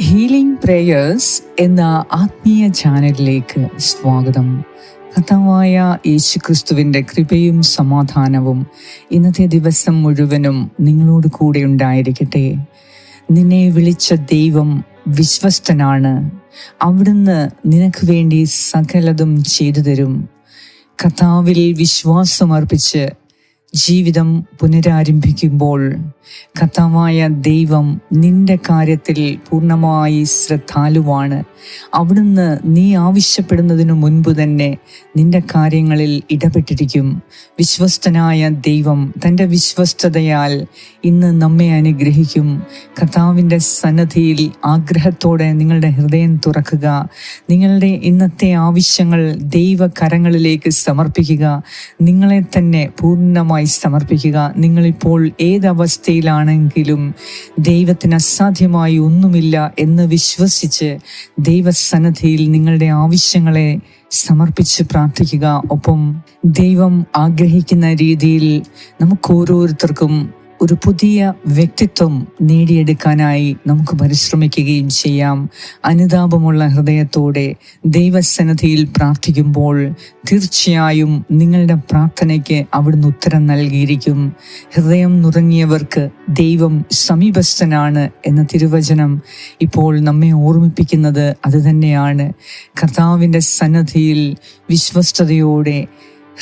Healing prayers എന്ന ആത്മീയ ചാനലിലേക്ക് സ്വാഗതം. കഥാവായ യേശു ക്രിസ്തുവിന്റെ കൃപയും സമാധാനവും ഇന്നത്തെ ദിവസം മുഴുവനും നിങ്ങളോട് കൂടെ ഉണ്ടായിരിക്കട്ടെ. നിന്നെ വിളിച്ച ദൈവം വിശ്വസ്തനാണ്. അവിടുന്ന് നിനക്ക് വേണ്ടി സകലതും ചെയ്തു തരും. കഥാവിൽ വിശ്വാസമർപ്പിച്ച് ജീവിതം പുനരാരംഭിക്കുമ്പോൾ കർത്താവായ ദൈവം നിന്റെ കാര്യത്തിൽ പൂർണമായി ശ്രദ്ധാലുവാണ്. അവിടുന്ന് നീ ആവശ്യപ്പെടുന്നതിനു മുൻപ് തന്നെ നിന്റെ കാര്യങ്ങളിൽ ഇടപെട്ടിരിക്കും. വിശ്വസ്തനായ ദൈവം തന്റെ വിശ്വസ്തതയാൽ ഇന്ന് നമ്മെ അനുഗ്രഹിക്കും. കർത്താവിന്റെ സന്നദ്ധിയിൽ ആഗ്രഹത്തോടെ നിങ്ങളുടെ ഹൃദയം തുറക്കുക. നിങ്ങളുടെ ഇന്നത്തെ ആവശ്യങ്ങൾ ദൈവകരങ്ങളിലേക്ക് സമർപ്പിക്കുക. നിങ്ങളെ തന്നെ പൂർണമായി സമർപ്പിക്കുക. നിങ്ങളിപ്പോൾ ഏതവസ്ഥയിലാണെങ്കിലും ദൈവത്തിന് അസാധ്യമായി ഒന്നുമില്ല എന്ന് വിശ്വസിച്ച് ദൈവസന്നദ്ധിയിൽ നിങ്ങളുടെ ആവശ്യങ്ങളെ സമർപ്പിച്ച് പ്രാർത്ഥിക്കുക. ഒപ്പം ദൈവം ആഗ്രഹിക്കുന്ന രീതിയിൽ നമുക്ക് ഓരോരുത്തർക്കും ഒരു പുതിയ വ്യക്തിത്വം നേടിയെടുക്കാനായി നമുക്ക് പരിശ്രമിക്കുകയും ചെയ്യാം. അനുതാപമുള്ള ഹൃദയത്തോടെ ദൈവസന്നിധിയിൽ പ്രാർത്ഥിക്കുമ്പോൾ തീർച്ചയായും നിങ്ങളുടെ പ്രാർത്ഥനയ്ക്ക് അവിടുന്ന് ഉത്തരം നൽകിയിരിക്കും. ഹൃദയം നുറങ്ങിയവർക്ക് ദൈവം സമീപസ്ഥനാണ് എന്ന തിരുവചനം ഇപ്പോൾ നമ്മെ ഓർമ്മിപ്പിക്കുന്നത് അതുതന്നെയാണ്. കർത്താവിന്റെ സന്നദ്ധിയിൽ വിശ്വസ്തയോടെ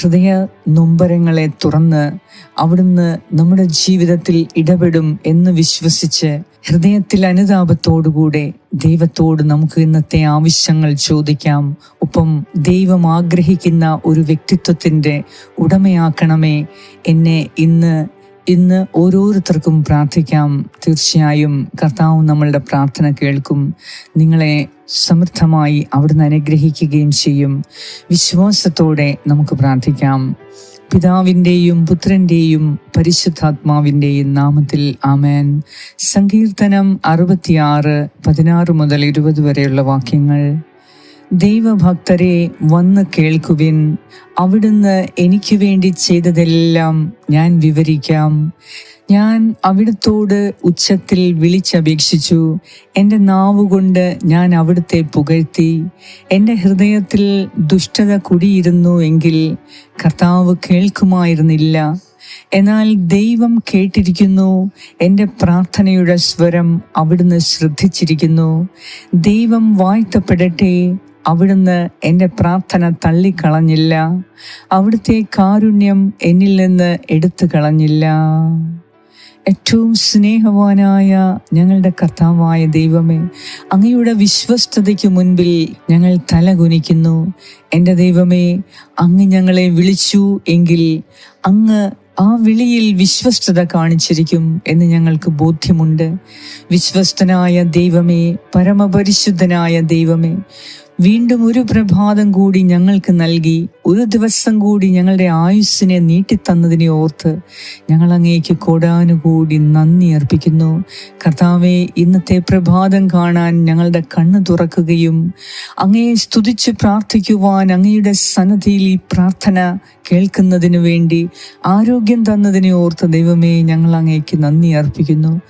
ഹൃദയ നൊമ്പരങ്ങളെ തുറന്ന് അവിടുന്ന് നമ്മുടെ ജീവിതത്തിൽ ഇടപെടും എന്ന് വിശ്വസിച്ച് ഹൃദയത്തിൽ അനുതാപത്തോടുകൂടെ ദൈവത്തോട് നമുക്ക് ഇന്നത്തെ ആവശ്യങ്ങൾ ചോദിക്കാം. ഒപ്പം ദൈവം ആഗ്രഹിക്കുന്ന ഒരു വ്യക്തിത്വത്തിന്റെ ഉടമയാക്കണമേ. എന്നെ ഇന്ന് ഇന്ന് ഓരോരുത്തർക്കും പ്രാർത്ഥിക്കാം. തീർച്ചയായും കർത്താവ് നമ്മളുടെ പ്രാർത്ഥന കേൾക്കും. നിങ്ങളെ സമൃദ്ധമായി അവിടുന്ന് അനുഗ്രഹിക്കുകയും ചെയ്യും. വിശ്വാസത്തോടെ നമുക്ക് പ്രാർത്ഥിക്കാം. പിതാവിന്റെയും പുത്രന്റെയും പരിശുദ്ധാത്മാവിന്റെയും നാമത്തിൽ ആമേൻ. സങ്കീർത്തനം അറുപത്തിയാറ് പതിനാറ് മുതൽ ഇരുപത് വരെയുള്ള വാക്യങ്ങൾ. ദൈവഭക്തരെ വന്ന് കേൾക്കുവിൻ. അവിടുന്ന് എനിക്ക് വേണ്ടി ചെയ്തതെല്ലാം ഞാൻ വിവരിക്കാം. ഞാൻ അവിടുത്തോട് ഉച്ചത്തിൽ വിളിച്ചപേക്ഷിച്ചു. എന്റെ നാവുകൊണ്ട് ഞാൻ അവിടുത്തെ പുകഴ്ത്തി. എന്റെ ഹൃദയത്തിൽ ദുഷ്ടത കുടിയിരുന്നു എങ്കിൽ കർത്താവ് കേൾക്കുമായിരുന്നില്ല. എന്നാൽ ദൈവം കേട്ടിരിക്കുന്നു. എന്റെ പ്രാർത്ഥനയുടെ സ്വരം അവിടുന്ന് ശ്രദ്ധിച്ചിരിക്കുന്നു. ദൈവം വാഴ്ത്തപ്പെടട്ടെ. അവിടുന്ന് എന്റെ പ്രാർത്ഥന തള്ളിക്കളഞ്ഞില്ല. അവിടുത്തെ കാരുണ്യം എന്നിൽ നിന്ന് എടുത്തു കളഞ്ഞില്ല ഏറ്റവും സ്നേഹവാനായ ഞങ്ങളുടെ കർത്താവായ ദൈവമേ അങ്ങയുടെ വിശ്വസ്തതയ്ക്ക് മുൻപിൽ ഞങ്ങൾ തലകുനിക്കുന്നു. എന്റെ ദൈവമേ അങ്ങ് ഞങ്ങളെ വിളിച്ചു എങ്കിൽ അങ്ങ് ആ വിളിയിൽ വിശ്വസ്തത കാണിച്ചിരിക്കും എന്ന് ഞങ്ങൾക്ക് ബോധ്യമുണ്ട്. വിശ്വസ്തനായ ദൈവമേ പരമപരിശുദ്ധനായ ദൈവമേ വീണ്ടും ഒരു പ്രഭാതം കൂടി ഞങ്ങൾക്ക് നൽകി ഒരു ദിവസം കൂടി ഞങ്ങളുടെ ആയുസ്സിനെ നീട്ടിത്തന്നതിനെ ഓർത്ത് ഞങ്ങൾ അങ്ങേക്ക് കോടാനുകൂടി നന്ദി അർപ്പിക്കുന്നു. കർത്താവെ ഇന്നത്തെ പ്രഭാതം കാണാൻ ഞങ്ങളുടെ കണ്ണ് തുറക്കുകയും അങ്ങയെ സ്തുതിച്ച് പ്രാർത്ഥിക്കുവാൻ അങ്ങയുടെ സന്നദ്ധിയിൽ ഈ പ്രാർത്ഥന കേൾക്കുന്നതിനു വേണ്ടി ആരോഗ്യം തന്നതിനെ ഓർത്ത് ദൈവമേ ഞങ്ങൾ അങ്ങേക്ക് നന്ദി അർപ്പിക്കുന്നു.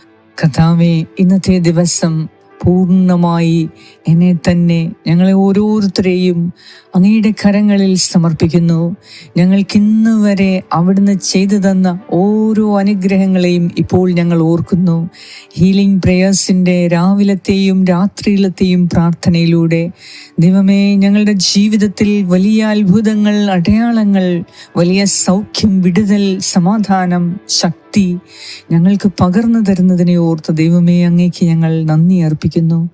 കർത്താവെ ഇന്നത്തെ ദിവസം പൂർണമായി എന്നെ തന്നെ ഞങ്ങളെ ഓരോരുത്തരെയും അങ്ങയുടെ കരങ്ങളിൽ സമർപ്പിക്കുന്നു. ഞങ്ങൾക്കിന്ന് വരെ അവിടുന്ന് ചെയ്തു തന്ന ഓരോ അനുഗ്രഹങ്ങളെയും ഇപ്പോൾ ഞങ്ങൾ ഓർക്കുന്നു. ഹീലിംഗ് പ്രേയേഴ്സിന്റെ രാവിലത്തെയും രാത്രിയിലത്തെയും പ്രാർത്ഥനയിലൂടെ ദൈവമേ ഞങ്ങളുടെ ജീവിതത്തിൽ വലിയ അത്ഭുതങ്ങൾ അടയാളങ്ങൾ വലിയ സൗഖ്യം വിടുതൽ സമാധാനം ശക്തി ഞങ്ങൾക്ക് പകർന്നു തരുന്നതിനെ ഓർത്ത് ദൈവമേ അങ്ങേക്ക് ഞങ്ങൾ നന്ദി അർപ്പിക്കുന്നു.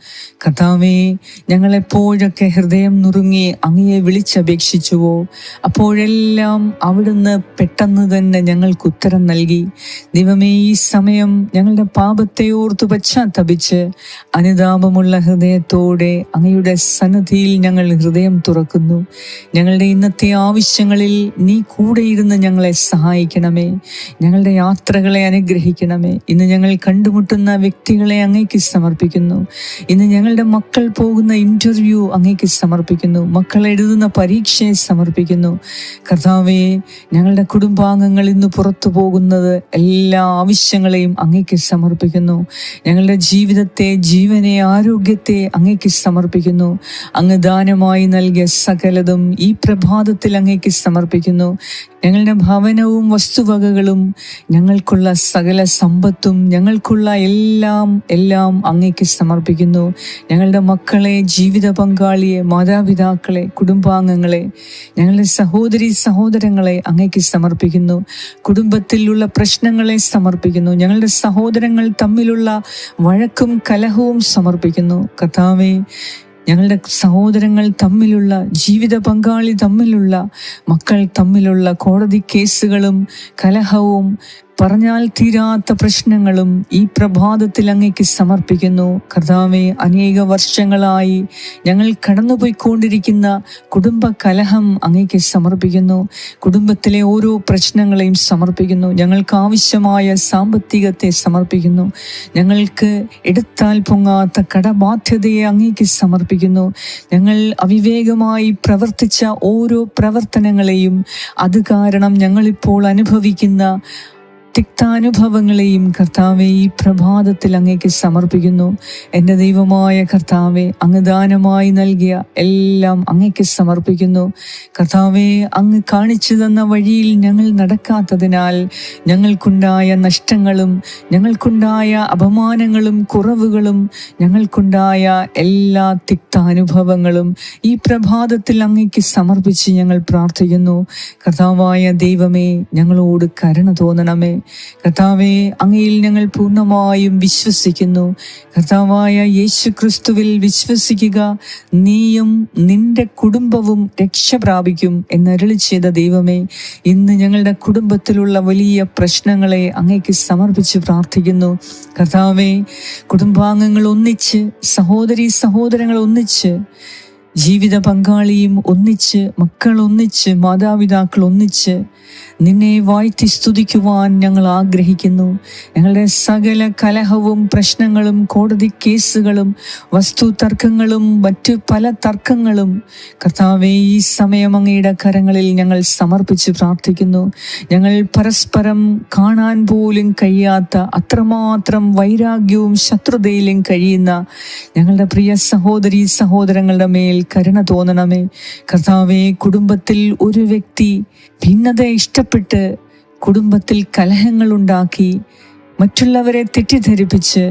കഥാവേ ഞങ്ങളെപ്പോഴൊക്കെ ഹൃദയം നുറുങ്ങി അങ്ങയെ വിളിച്ചപേക്ഷിച്ചുവോ അപ്പോഴെല്ലാം അവിടുന്ന് പെട്ടെന്ന് തന്നെ ഞങ്ങൾക്ക് ഉത്തരം നൽകി. ദൈവമേ ഈ സമയം ഞങ്ങളുടെ പാപത്തെ ഓർത്ത് പശ്ചാത്തപിച്ച് അനുതാപമുള്ള ഹൃദയത്തോടെ അങ്ങയുടെ സന്നദ്ധിയിൽ ഞങ്ങൾ ഹൃദയം തുറക്കുന്നു. ഞങ്ങളുടെ ഇന്നത്തെ ആവശ്യങ്ങളിൽ നീ കൂടെയിരുന്ന് ഞങ്ങളെ സഹായിക്കണമേ. ഞങ്ങളുടെ യാത്ര യാത്രകളെ അനുഗ്രഹിക്കണമേ. ഇന്ന് ഞങ്ങൾ കണ്ടുമുട്ടുന്ന വ്യക്തികളെ അങ്ങേക്ക് സമർപ്പിക്കുന്നു. ഇന്ന് ഞങ്ങളുടെ മക്കൾ പോകുന്ന ഇന്റർവ്യൂ അങ്ങേക്ക് സമർപ്പിക്കുന്നു. മക്കൾ എഴുതുന്ന പരീക്ഷയെ സമർപ്പിക്കുന്നു. കർത്താവെ ഞങ്ങളുടെ കുടുംബാംഗങ്ങൾ ഇന്ന് പുറത്തു പോകുന്നത് എല്ലാ ആവശ്യങ്ങളെയും അങ്ങേക്ക് സമർപ്പിക്കുന്നു. ഞങ്ങളുടെ ജീവിതത്തെ ജീവനെ ആരോഗ്യത്തെ അങ്ങേക്ക് സമർപ്പിക്കുന്നു. അങ്ങ് ദാനമായി നൽകിയ സകലതും ഈ പ്രഭാതത്തിൽ അങ്ങേക്ക് സമർപ്പിക്കുന്നു. ഞങ്ങളുടെ ഭവനവും വസ്തുവകകളും ഞങ്ങൾക്കുള്ള സകല സമ്പത്തും ഞങ്ങൾക്കുള്ള എല്ലാം എല്ലാം അങ്ങേക്ക് സമർപ്പിക്കുന്നു. ഞങ്ങളുടെ മക്കളെ ജീവിത പങ്കാളിയെ മാതാപിതാക്കളെ കുടുംബാംഗങ്ങളെ ഞങ്ങളുടെ സഹോദരി സഹോദരങ്ങളെ അങ്ങേക്ക് സമർപ്പിക്കുന്നു. കുടുംബത്തിലുള്ള പ്രശ്നങ്ങളെ സമർപ്പിക്കുന്നു. ഞങ്ങളുടെ സഹോദരങ്ങൾ തമ്മിലുള്ള വഴക്കും കലഹവും സമർപ്പിക്കുന്നു. കഥാവേ ഞങ്ങളുടെ സഹോദരങ്ങൾ തമ്മിലുള്ള ജീവിത പങ്കാളി തമ്മിലുള്ള മക്കൾ തമ്മിലുള്ള കോടതി കേസുകളും കലഹവും പറഞ്ഞാൽ തീരാത്ത പ്രശ്നങ്ങളും ഈ പ്രഭാതത്തിൽ അങ്ങേക്ക് സമർപ്പിക്കുന്നു. കർത്താവെ അനേക വർഷങ്ങളായി ഞങ്ങൾ കടന്നുപോയിക്കൊണ്ടിരിക്കുന്ന കുടുംബ കലഹം അങ്ങേക്ക് സമർപ്പിക്കുന്നു. കുടുംബത്തിലെ ഓരോ പ്രശ്നങ്ങളെയും സമർപ്പിക്കുന്നു. ഞങ്ങൾക്ക് ആവശ്യമായ സാമ്പത്തികത്തെ സമർപ്പിക്കുന്നു. ഞങ്ങൾക്ക് എടുത്താൽ പൊങ്ങാത്ത കടബാധ്യതയെ അങ്ങേക്ക് സമർപ്പിക്കുന്നു. ഞങ്ങൾ അവിവേകമായി പ്രവർത്തിച്ച ഓരോ പ്രവർത്തനങ്ങളെയും അത് കാരണം ഞങ്ങളിപ്പോൾ അനുഭവിക്കുന്ന തിക്താനുഭവങ്ങളെയും കർത്താവെ ഈ പ്രഭാതത്തിൽ അങ്ങേക്ക് സമർപ്പിക്കുന്നു. എന്റെ ദൈവമായ കർത്താവെ അങ്ങ് ദാനമായി നൽകിയ എല്ലാം അങ്ങേക്ക് സമർപ്പിക്കുന്നു. കർത്താവെ അങ്ങ് കാണിച്ചു തന്ന വഴിയിൽ ഞങ്ങൾ നടക്കാത്തതിനാൽ ഞങ്ങൾക്കുണ്ടായ നഷ്ടങ്ങളും ഞങ്ങൾക്കുണ്ടായ അപമാനങ്ങളും കുറവുകളും ഞങ്ങൾക്കുണ്ടായ എല്ലാ തിക്താനുഭവങ്ങളും ഈ പ്രഭാതത്തിൽ അങ്ങേക്ക് സമർപ്പിച്ച് ഞങ്ങൾ പ്രാർത്ഥിക്കുന്നു. കർത്താവായ ദൈവമേ ഞങ്ങളോട് കരുണ തോന്നണമേ. കർത്താവെ അങ്ങയിൽ ഞങ്ങൾ പൂർണമായും വിശ്വസിക്കുന്നു. കർത്താവായ യേശു ക്രിസ്തുവിൽ വിശ്വസിക്കുക നീയും നിന്റെ കുടുംബവും രക്ഷ പ്രാപിക്കും എന്നരുളി ചെയ്ത ദൈവമേ ഇന്ന് ഞങ്ങളുടെ കുടുംബത്തിലുള്ള വലിയ പ്രശ്നങ്ങളെ അങ്ങേക്ക് സമർപ്പിച്ച് പ്രാർത്ഥിക്കുന്നു. കർത്താവെ കുടുംബാംഗങ്ങൾ ഒന്നിച്ച് സഹോദരി സഹോദരങ്ങൾ ഒന്നിച്ച് ജീവിത പങ്കാളിയും ഒന്നിച്ച് മക്കൾ ഒന്നിച്ച് മാതാപിതാക്കൾ ഒന്നിച്ച് നിന്നെ വാഴ്ത്തി സ്തുതിക്കുവാൻ ഞങ്ങൾ ആഗ്രഹിക്കുന്നു. ഞങ്ങളുടെ സകല കലഹവും പ്രശ്നങ്ങളും കോടതി കേസുകളും വസ്തു തർക്കങ്ങളും മറ്റു പല തർക്കങ്ങളും കർത്താവെ ഈ സമയം അങ്ങയുടെ കരങ്ങളിൽ ഞങ്ങൾ സമർപ്പിച്ച് പ്രാർത്ഥിക്കുന്നു. ഞങ്ങൾ പരസ്പരം കാണാൻ പോലും കഴിയാത്ത അത്രമാത്രം വൈരാഗ്യവും ശത്രുതയിലും കഴിയുന്ന ഞങ്ങളുടെ പ്രിയ സഹോദരി സഹോദരങ്ങളുടെ മേൽ കരുണ തോന്നണമേ. കർത്താവെ കുടുംബത്തിൽ ഒരു വ്യക്തി ഭിന്നത ഇഷ്ടപ്പെട്ട് കുടുംബത്തിൽ കലഹങ്ങൾ ഉണ്ടാക്കി മറ്റുള്ളവരെ തെറ്റിദ്ധരിപ്പിച്ച്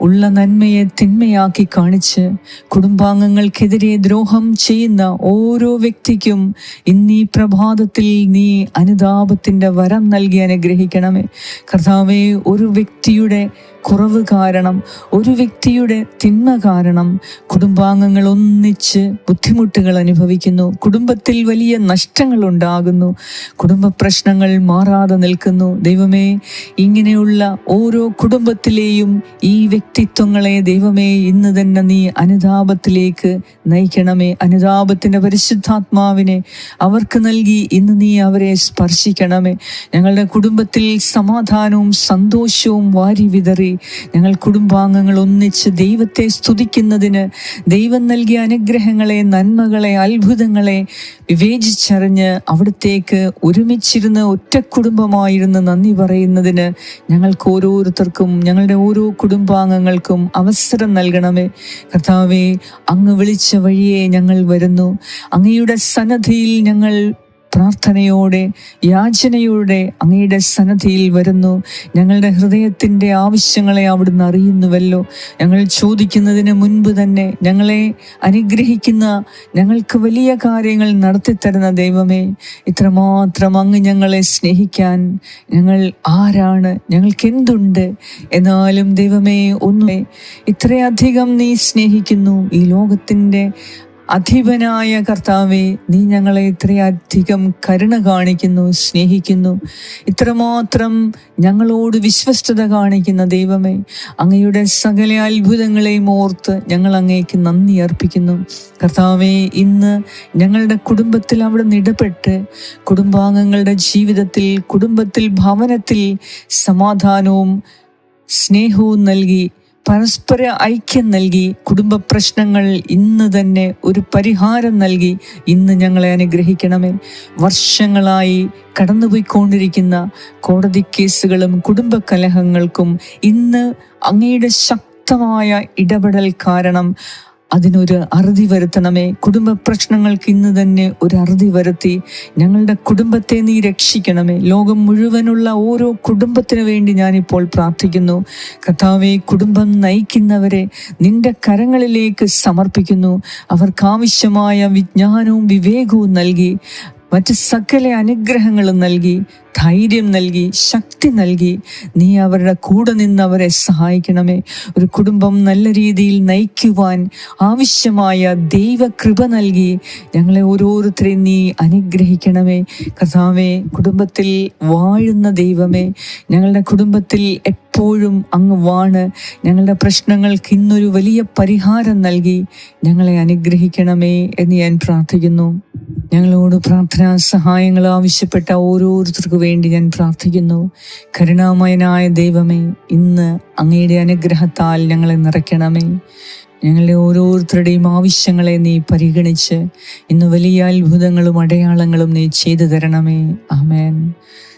ഉള്ള നന്മയെ തിന്മയാക്കി കാണിച്ച് കുടുംബാംഗങ്ങൾക്കെതിരെ ദ്രോഹം ചെയ്യുന്ന ഓരോ വ്യക്തിക്കും ഇന്നീ പ്രഭാതത്തിൽ നീ അനുതാപത്തിന്റെ വരം നൽകി അനുഗ്രഹിക്കണമേ. കർത്താവെ ഒരു വ്യക്തിയുടെ കുറവ് കാരണം ഒരു വ്യക്തിയുടെ തിന്മ കാരണം കുടുംബാംഗങ്ങൾ ഒന്നിച്ച് ബുദ്ധിമുട്ടുകൾ അനുഭവിക്കുന്നു കുടുംബത്തിൽ വലിയ നഷ്ടങ്ങൾ ഉണ്ടാകുന്നു കുടുംബ പ്രശ്നങ്ങൾ മാറാതെ നിൽക്കുന്നു. ദൈവമേ ഇങ്ങനെയുള്ള ഓരോ കുടുംബത്തിലെയും ഈ വ്യക്തിത്വങ്ങളെ ദൈവമേ ഇന്ന് തന്നെ നീ അനുതാപത്തിലേക്ക് നയിക്കണമേ. അനുതാപത്തിന്റെ പരിശുദ്ധാത്മാവിനെ അവർക്ക് നൽകി ഇന്ന് നീ അവരെ സ്പർശിക്കണമേ. ഞങ്ങളുടെ കുടുംബത്തിൽ സമാധാനവും സന്തോഷവും വാരി വിതറി ഞങ്ങൾ കുടുംബാംഗങ്ങൾ ഒന്നിച്ച് ദൈവത്തെ സ്തുതിക്കുന്നതിന് ദൈവം നൽകിയ അനുഗ്രഹങ്ങളെ നന്മകളെ അത്ഭുതങ്ങളെ വിവേചിച്ചറിഞ്ഞ് അവിടത്തേക്ക് ഒരുമിച്ചിരുന്ന് ഒറ്റ കുടുംബമായിരുന്ന് നന്ദി പറയുന്നതിന് ഞങ്ങൾക്ക് ഓരോരുത്തർക്കും ഞങ്ങളുടെ ഓരോ കുടുംബാംഗങ്ങൾക്കും അവസരം നൽകണമേ. കർത്താവെ അങ്ങ് വിളിച്ച വഴിയെ ഞങ്ങൾ വരുന്നു. അങ്ങയുടെ സന്നദ്ധിയിൽ ഞങ്ങൾ പ്രാർത്ഥനയോടെ യാചനയോടെ അങ്ങയുടെ സന്നദ്ധിയിൽ വരുന്നു. ഞങ്ങളുടെ ഹൃദയത്തിന്റെ ആവശ്യങ്ങളെ അവിടുന്ന് അറിയുന്നുവല്ലോ. ഞങ്ങൾ ചോദിക്കുന്നതിന് മുൻപ് തന്നെ ഞങ്ങളെ അനുഗ്രഹിക്കുന്ന ഞങ്ങൾക്ക് വലിയ കാര്യങ്ങൾ നടത്തിത്തരുന്ന ദൈവമേ ഇത്രമാത്രം അങ്ങ് ഞങ്ങളെ സ്നേഹിക്കാൻ ഞങ്ങൾ ആരാണ് ഞങ്ങൾക്ക് എന്തുണ്ട്? എന്നാലും ദൈവമേ ഒന്നേ ഇത്രയധികം നീ സ്നേഹിക്കുന്നു. ഈ ലോകത്തിന്റെ അധിപനായ കർത്താവെ നീ ഞങ്ങളെ ഇത്രയധികം കരുണ കാണിക്കുന്നു സ്നേഹിക്കുന്നു. ഇത്രമാത്രം ഞങ്ങളോട് വിശ്വസ്തത കാണിക്കുന്ന ദൈവമേ അങ്ങയുടെ സകല അത്ഭുതങ്ങളെയും ഓർത്ത് ഞങ്ങൾ അങ്ങേക്ക് നന്ദി അർപ്പിക്കുന്നു. കർത്താവെ ഇന്ന് ഞങ്ങളുടെ കുടുംബത്തിൽ അവിടെ ഇടപെട്ട് കുടുംബാംഗങ്ങളുടെ ജീവിതത്തിൽ കുടുംബത്തിൽ ഭവനത്തിൽ സമാധാനവും സ്നേഹവും നൽകി പരസ്പര ഐക്യം നൽകി കുടുംബ പ്രശ്നങ്ങൾ ഇന്ന് തന്നെ ഒരു പരിഹാരം നൽകി ഇന്ന് ഞങ്ങളെ അനുഗ്രഹിക്കണമേ. വർഷങ്ങളായി കടന്നുപോയിക്കൊണ്ടിരിക്കുന്ന കോടതി കേസുകളും കുടുംബ കലഹങ്ങൾക്കും ഇന്ന് അങ്ങയുടെ ശക്തമായ ഇടപെടൽ കാരണം അതിനൊരു അറുതി വരുത്തണമേ. കുടുംബ പ്രശ്നങ്ങൾക്ക് ഇന്ന് തന്നെ ഒരു അറുതി വരുത്തി ഞങ്ങളുടെ കുടുംബത്തെ നീ രക്ഷിക്കണമേ. ലോകം മുഴുവനുള്ള ഓരോ കുടുംബത്തിനു വേണ്ടി ഞാനിപ്പോൾ പ്രാർത്ഥിക്കുന്നു. കർത്താവെ കുടുംബം നയിക്കുന്നവരെ നിന്റെ കരങ്ങളിലേക്ക് സമർപ്പിക്കുന്നു. അവർക്കാവശ്യമായ വിജ്ഞാനവും വിവേകവും നൽകി മറ്റ് സകല അനുഗ്രഹങ്ങളും നൽകി ധൈര്യം നൽകി ശക്തി നൽകി നീ അവരുടെ കൂടെ നിന്ന് അവരെ സഹായിക്കണമേ. ഒരു കുടുംബം നല്ല രീതിയിൽ നയിക്കുവാൻ ആവശ്യമായ ദൈവകൃപ നൽകി ഞങ്ങളെ ഓരോരുത്തരെയും നീ അനുഗ്രഹിക്കണമേ. കഥാവേ കുടുംബത്തിൽ വാഴുന്ന ദൈവമേ ഞങ്ങളുടെ കുടുംബത്തിൽ എപ്പോഴും അങ്ങ് വാണ്. ഞങ്ങളുടെ പ്രശ്നങ്ങൾക്ക് ഇന്നൊരു വലിയ പരിഹാരം നൽകി ഞങ്ങളെ അനുഗ്രഹിക്കണമേ എന്ന് ഞാൻ പ്രാർത്ഥിക്കുന്നു. ഞങ്ങളോട് പ്രാർത്ഥനാ സഹായങ്ങൾ ആവശ്യപ്പെട്ട ഓരോരുത്തർക്കു വേണ്ടി ഞാൻ പ്രാർത്ഥിക്കുന്നു. കരുണാമയനായ ദൈവമേ ഇന്ന് അങ്ങയുടെ അനുഗ്രഹത്താൽ ഞങ്ങളെ നിറയ്ക്കണമേ. ഞങ്ങളുടെ ഓരോരുത്തരുടെയും ആവശ്യങ്ങളെ നീ പരിഗണിച്ച് ഇന്ന് വലിയ അത്ഭുതങ്ങളും അടയാളങ്ങളും നീ ചെയ്തു തരണമേ. ആമേൻ.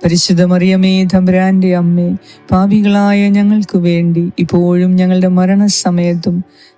പരിശുദ്ധ മറിയമേ തമ്പുരാന്റെ അമ്മേ പാപികളായ ഞങ്ങൾക്ക് വേണ്ടി ഇപ്പോഴും ഞങ്ങളുടെ മരണസമയത്തും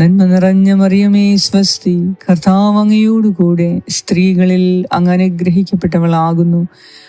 നന്മ നിറഞ്ഞ മറിയമേ സ്വസ്തി. കർത്താവ് അങ്ങയോടുകൂടെ സ്ത്രീകളിൽ അങ്ങ് അനുഗ്രഹിക്കപ്പെട്ടവളാകുന്നു.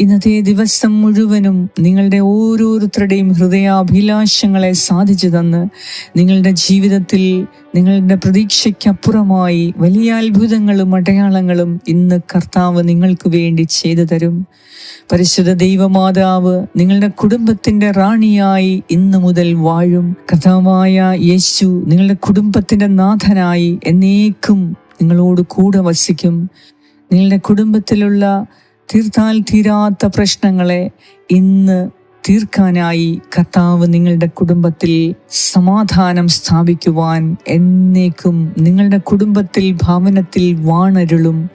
ഇന്നത്തെ ദിവസം മുഴുവനും നിങ്ങളുടെ ഓരോരുത്തരുടെയും ഹൃദയാഭിലാഷങ്ങളെ സാധിച്ചു തന്ന് നിങ്ങളുടെ ജീവിതത്തിൽ നിങ്ങളുടെ പ്രതീക്ഷയ്ക്കപ്പുറമായി വലിയ അത്ഭുതങ്ങളും അടയാളങ്ങളും ഇന്ന് കർത്താവ് നിങ്ങൾക്ക് വേണ്ടി ചെയ്തു തരും. പരിശുദ്ധ ദൈവമാതാവ് നിങ്ങളുടെ കുടുംബത്തിന്റെ റാണിയായി ഇന്നു മുതൽ വാഴും. കർത്താവായ യേശു നിങ്ങളുടെ കുടുംബത്തിന്റെ നാഥനായി എന്നേക്കും നിങ്ങളോട് കൂടെ വസിക്കും. നിങ്ങളുടെ കുടുംബത്തിലുള്ള തീർത്താൽ തീരാത്ത പ്രശ്നങ്ങളെ ഇന്ന് തീർക്കാനായി കർത്താവ് നിങ്ങളുടെ കുടുംബത്തിൽ സമാധാനം സ്ഥാപിക്കുവാൻ എന്നേക്കും നിങ്ങളുടെ കുടുംബത്തിൽ ഭവനത്തിൽ വാണരുളും.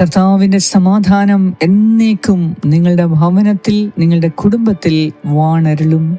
കർത്താവിന്റെ സമാധാനം എന്നേക്കും നിങ്ങളുടെ ഭവനത്തിൽ നിങ്ങളുടെ കുടുംബത്തിൽ വാണരുളും.